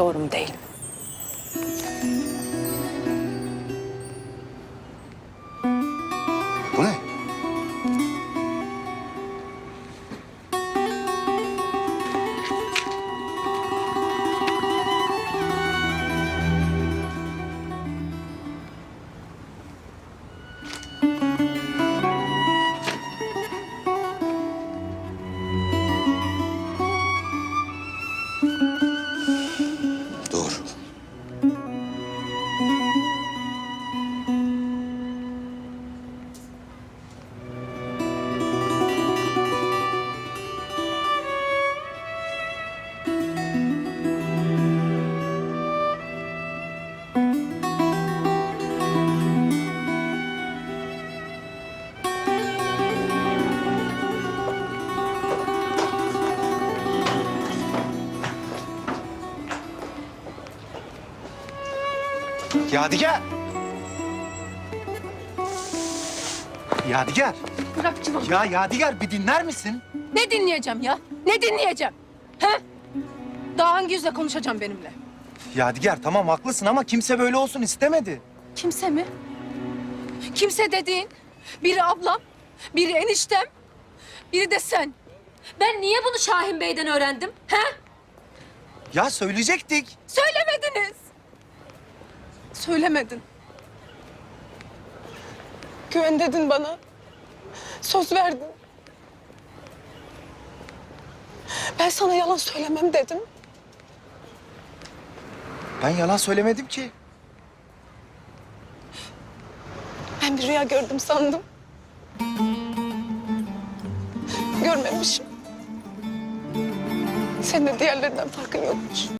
Doğru mu değil mi? Yadigar. Yadigar. Bırak Civan. Ya Yadigar bir dinler misin? Ne dinleyeceğim ya? Ne dinleyeceğim? He? Daha hangi yüzle konuşacağım benimle? Yadigar tamam haklısın ama kimse böyle olsun istemedi. Kimse mi? Kimse dediğin biri ablam, biri eniştem, biri de sen. Ben niye bunu Şahin Bey'den öğrendim? He? Ya söyleyecektik. Söylemediniz. Söylemedin. Güven dedin bana. Söz verdin. Ben sana yalan söylemem dedim. Ben yalan söylemedim ki. Ben bir rüya gördüm sandım. Görmemişim. Senin de diğerlerinden farkın yokmuş.